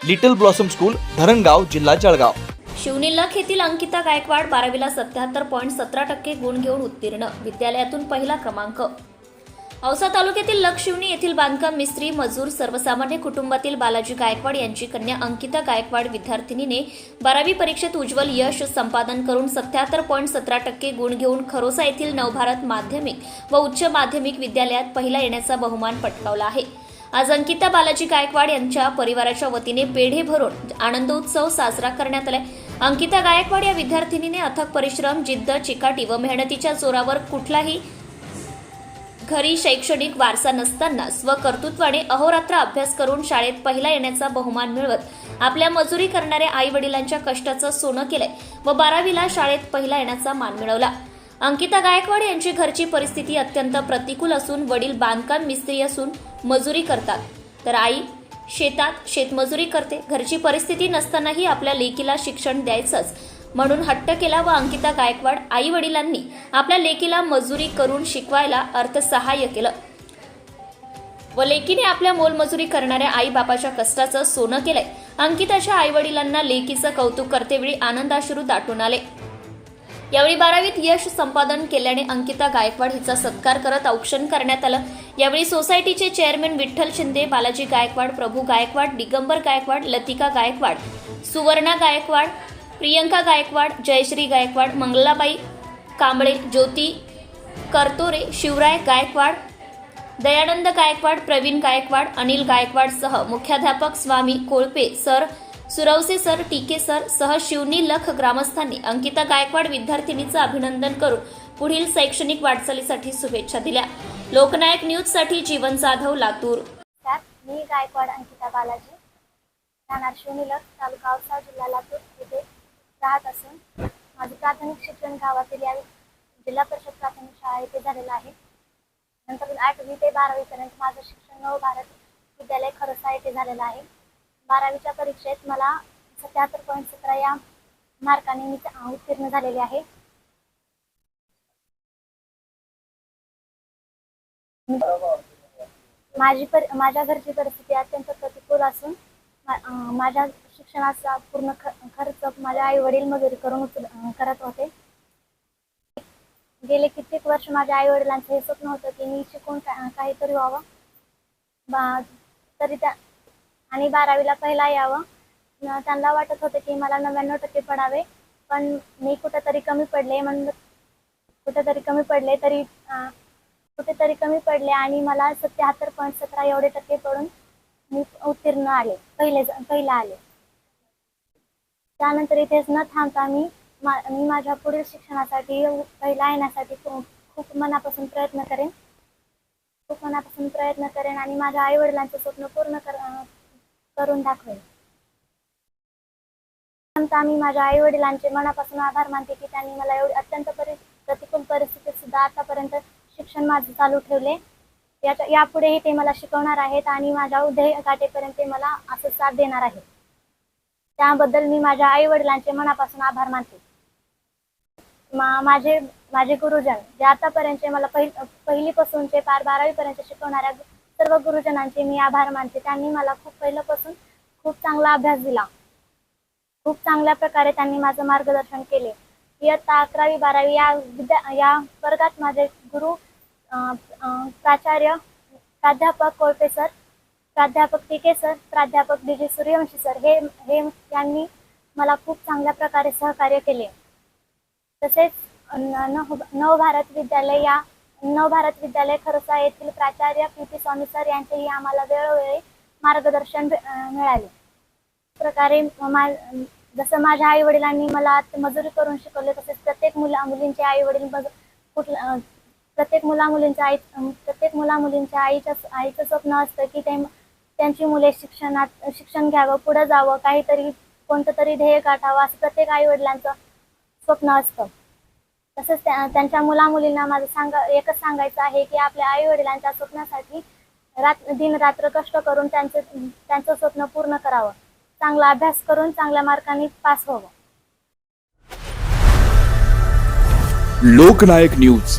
Little blossom school Dharangaon जिल्हा जळगाव. शिवनी लख येथील अंकिता गायकवाड बारावीला सत्याहत्तर पॉईंट सतरा टक्के गुण घेऊन उत्तीर्ण विद्यालयातून पहिला क्रमांक. औसा तालुक्यातील लख येथील बांधकाम मिस्त्री मजूर सर्वसामान्य कुटुंबातील बालाजी गायकवाड यांची कन्या अंकिता गायकवाड विद्यार्थिनीने बारावी परीक्षेत उज्ज्वल यश संपादन करून सत्याहत्तर पॉईंट सतरा टक्के गुण घेऊन खरोसा येथील नवभारत माध्यमिक व उच्च माध्यमिक विद्यालयात पहिला येण्याचा बहुमान पटकावला आहे. आज अंकिता बालाजी गायकवाड यांच्या परिवाराच्या वतीने पेढे भरून आनंदोत्सव साजरा करण्यात आलाय. अंकिता गायकवाड या विद्यार्थिनीने अथक परिश्रम जिद्द चिकाटी व मेहनतीच्या जोरावर कुठलाही घरी शैक्षणिक वारसा नसताना स्वकर्तृत्वाने अहोरात्र अभ्यास करून शाळेत पहिला येण्याचा बहुमान मिळवत आपल्या मजुरी करणाऱ्या आई वडिलांच्या कष्टाचं सोनं केलंय व बारावीला शाळेत पहिला येण्याचा मान मिळवला. अंकिता गायकवाड यांची घरची परिस्थिती अत्यंत प्रतिकूल असून वडील बांधकाम मिस्त्री असून मजुरी करतात. तर आई शेतात शेतमजुरी करते. घरची परिस्थिती नसतानाही आपल्या लेकीला शिक्षण द्यायचंच. म्हणून हट्ट केला व अंकिता गायकवाड आई वडिलांनी आपल्या लेकीला मजुरी करून शिकवायला अर्थसहाय्य केलं. व लेकीने आपल्या मोलमजुरी करणाऱ्या आई बापाच्या कष्टाचं सोनं केलंय. अंकिताच्या आई वडिलांना लेकीचं कौतुक करतेवेळी आनंदाश्रू दाटून आले. यावेळी बारावीत यश संपादन केल्याने अंकिता गायकवाड हिचा सत्कार करत औक्षण करण्यात आलं. यावेळी सोसायटीचे चेअरमॅन विठ्ठल शिंदे बालाजी गायकवाड प्रभू गायकवाड दिगंबर गायकवाड लतिका गायकवाड सुवर्णा गायकवाड प्रियंका गायकवाड जयश्री गायकवाड मंगलाबाई कांबळे ज्योती करतोरे शिवराय गायकवाड दयानंद गायकवाड प्रवीण गायकवाड अनिल गायकवाड सह मुख्याध्यापक Swami Kolpe sir Suravase sir TK sir सह शिवनी लख ग्रामस्थांनी अंकिता गायकवाड विद्यार्थिनीचं अभिनंदन करून पुढील शैक्षणिक वाटचालीसाठी शुभेच्छा दिल्या. लोकनायक न्यूजसाठी जीवन जाधव लातूर. त्यात मी गायकवाड अंकिता बालाजी राहणार शिवनीलक तालुका औसा जिल्हा लातूर येथे राहत असून माझे प्राथमिक शिक्षण गावातील या जिल्हा परिषद प्राथमिक शाळा येथे झालेलं आहे. नंतर आठवी ते बारावीपर्यंत माझं शिक्षण नव भारत विद्यालय खरसा येथे झालेलं आहे. बारावीच्या परीक्षेत मला सत्याहत्तर पॉईंट सतरा या मार्काने मी उत्तीर्ण झालेले आहे. माझी पर माझ्या घरची परिस्थिती अत्यंत प्रतिकूल असून माझ्या शिक्षणाचा पूर्ण खर्च माझ्या आई वडील मजुरी करून करत होते. गेले कित्येक वर्ष माझ्या आई वडिलांचं हे स्वप्न होतं की मी शिकून काहीतरी व्हावं. बा तरी त्या आणि बारावीला पहिला यावं. त्यांना वाटत होतं की मला नव्याण्णव टक्के पडावे. पण मी कुठेतरी कमी पडले म्हणून कुठेतरी कमी पडले तरी कुठेतरी कमी पडले आणि मला सत्याहत्तर पॉईंट सतरा एवढे टक्के पडून मी उत्तीर्ण आले. पहिले पहिला आले. त्यानंतर इथेच न थांबता मी मा मी माझ्या पुढील शिक्षणासाठी पहिला येण्यासाठी खूप खूप मनापासून प्रयत्न करेन. खूप मनापासून प्रयत्न करेन आणि माझ्या आई वडिलांचं स्वप्न पूर्ण कर करून दाखवेल. नंतर मी माझ्या आई वडिलांचे मनापासून आभार मानते की त्यांनी मला एवढी अत्यंत परि प्रतिकूल परिस्थितीत सुद्धा आतापर्यंत शिक्षण माझं चालू ठेवले. याच्या यापुढेही ते मला शिकवणार आहेत आणि माझ्या उदय गाठेपर्यंत ते मला असं साथ देणार आहेत. त्याबद्दल मी माझ्या आई वडिलांचे मनापासून आभार मानते. मा माझे माझे गुरुजन जे आतापर्यंतचे मला पहिली पहिलीपासूनचे पार बारावीपर्यंत शिकवणाऱ्या सर्व गुरुजनांचे मी आभार मानते. त्यांनी मला खूप पहिल्यापासून खूप चांगला अभ्यास दिला. खूप चांगल्या प्रकारे त्यांनी माझं मार्गदर्शन केले. इयत्ता अकरावी बारावी या विद्या या वर्गात माझे गुरु प्राचार्य प्राध्यापक कोळपे सर प्राध्यापक टिके सर प्राध्यापक डी जी सूर्यवंशी सर हे हे यांनी मला खूप चांगल्या प्रकारे सहकार्य केले. तसेच न- नव नवभारत विद्यालय या नवभारत विद्यालय खरसा येथील प्राचार्य पी पी स्वामी सर यांचेही आम्हाला वेळोवेळी मार्गदर्शन मिळाले. प्रकारे मा जसं माझ्या आई वडिलांनी मला मजुरी करून शिकवले तसेच प्रत्येक मुला मुलींचे आई वडील बघ कुठलं प्रत्येक मुला मुलींच्या आई प्रत्येक मुला मुलींच्या आईच्या आईचं स्वप्न असतं की ते त्यांची मुले शिक्षणात शिक्षण घ्यावं पुढं जावं काहीतरी कोणतं तरी ध्येय गाठावं असं प्रत्येक आई वडिलांचं स्वप्न असतं. तसंच त्यांच्या मुलामुलींना माझं सांगा एकच सांगायचं आहे की आपल्या आई वडिलांच्या स्वप्नासाठी रात दिन रात्र कष्ट करून त्यांचं त्यांचं स्वप्न पूर्ण करावं. चांगला अभ्यास करून चांगल्या मार्कांनी पास व्हावं. लोकनायक न्यूज.